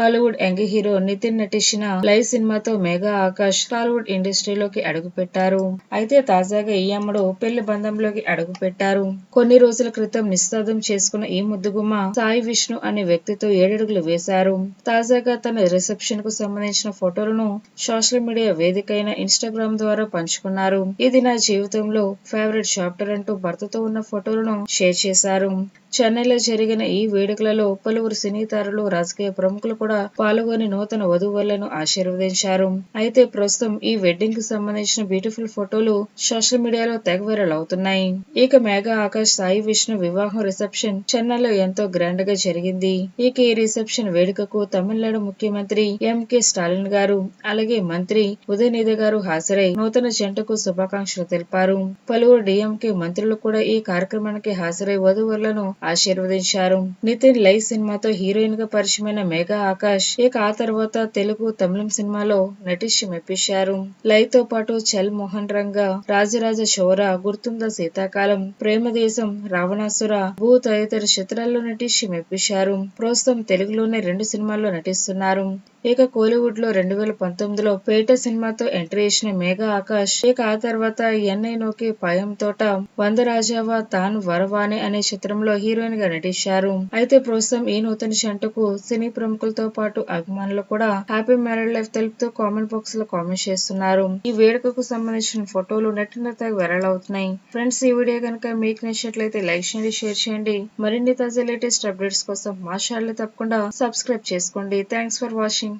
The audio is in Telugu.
టాలీవుడ్ యంగ్ హీరో నితిన్ నటించిన లైవ్ సినిమాతో మెగా ఆకాష్ టాలీవుడ్ ఇండస్ట్రీలోకి అడుగుపెట్టారు. అయితే తాజాగా ఈ అమ్మడు పెళ్ళి బంధంలోకి అడుగుపెట్టారు. కొన్ని రోజుల క్రితం నిశ్చితార్థం చేసుకున్న ఈ ముద్దుగుమ్మ సాయి విష్ణు అనే వ్యక్తితో ఏడడుగులు వేశారు. తాజాగా తన రిసెప్షన్కు సంబంధించిన ఫోటోలను సోషల్ మీడియా వేదికైన ఇన్స్టాగ్రామ్ ద్వారా పంచుకున్నారు. ఇది నా జీవితంలో ఫేవరెట్ చాప్టర్ అంటూ భర్తతో ఉన్న ఫోటోలను షేర్ చేశారు. చెన్నైలో జరిగిన ఈ వేడుకలలో పలువురు సినీ తారలు రాజకీయ ప్రముఖులు కూడా పాల్గొని నూతన వధువులను ఆశీర్వదించారు. అయితే ప్రస్తుతం ఈ వెడ్డింగ్కు సంబంధించిన బ్యూటిఫుల్ ఫోటోలు సోషల్ మీడియాలో తెగ వైరల్ అవుతున్నాయి. ఇక మేఘా ఆకాష్ సాయి విష్ణు వివాహం రిసెప్షన్ చెన్నైలో ఎంతో గ్రాండ్గా జరిగింది. ఇక ఈ రిసెప్షన్ వేడుకకు తమిళనాడు ముఖ్యమంత్రి ఎంకే స్టాలిన్ గారు అలాగే మంత్రి ఉదయనిధి గారు హాజరై నూతన జంటకు శుభాకాంక్షలు తెలిపారు. పలువురు డిఎంకే మంత్రులు కూడా ఈ కార్యక్రమానికి హాజరై వధువులను ఆశీర్వదించారు. నితిన్ లైవ్ సినిమాతో హీరోయిన్గా పరిచయమైన మేఘా ఆకాష్ ఇక ఆ తర్వాత తెలుగు తమిళం సినిమాలో నటించి మెప్పించారు. లైవ్తో పాటు చల్ మోహన్ రంగ రాజరాజ చోర గుర్తుంద శీతాకాలం ప్రేమ దేశం రావణాసుర భూ తదితర చిత్రాల్లో నటించి మెప్పించారు. ప్రస్తుతం తెలుగులోనే రెండు సినిమాల్లో నటిస్తున్నారు. ఇక కోలీవుడ్లో రెండు వేల పంతొమ్మిదిలో పేట సినిమాతో ఎంట్రీ ఇచ్చిన మేఘా ఆకాష్ ఇక ఆ తర్వాత ఎన్ఐ నోకి పయం తోట వంద రాజావా తాను వరవాణి అనే చిత్రంలో హీరోయిన్గా నటించారు. అయితే ప్రస్తుతం ఈ నూతన జంటకు సినీ ప్రముఖులతో పాటు అభిమానులు కూడా హ్యాపీ మ్యారేడ్ లైఫ్ తెలుపుతూ కామెంట్ బాక్స్లో కామెంట్ చేస్తున్నారు. ఈ వేడుకకు సంబంధించిన ఫోటోలు నెట్టిన వైరల్ అవుతున్నాయి. ఫ్రెండ్స్ ఈ వీడియో కనుక మీకు నచ్చినట్లయితే లైక్ చేయండి షేర్ చేయండి. మరిన్ని తాజా లేటెస్ట్ అప్డేట్స్ కోసం మా ఛానల్ తప్పకుండా సబ్స్క్రైబ్ చేసుకోండి. Thanks for watching.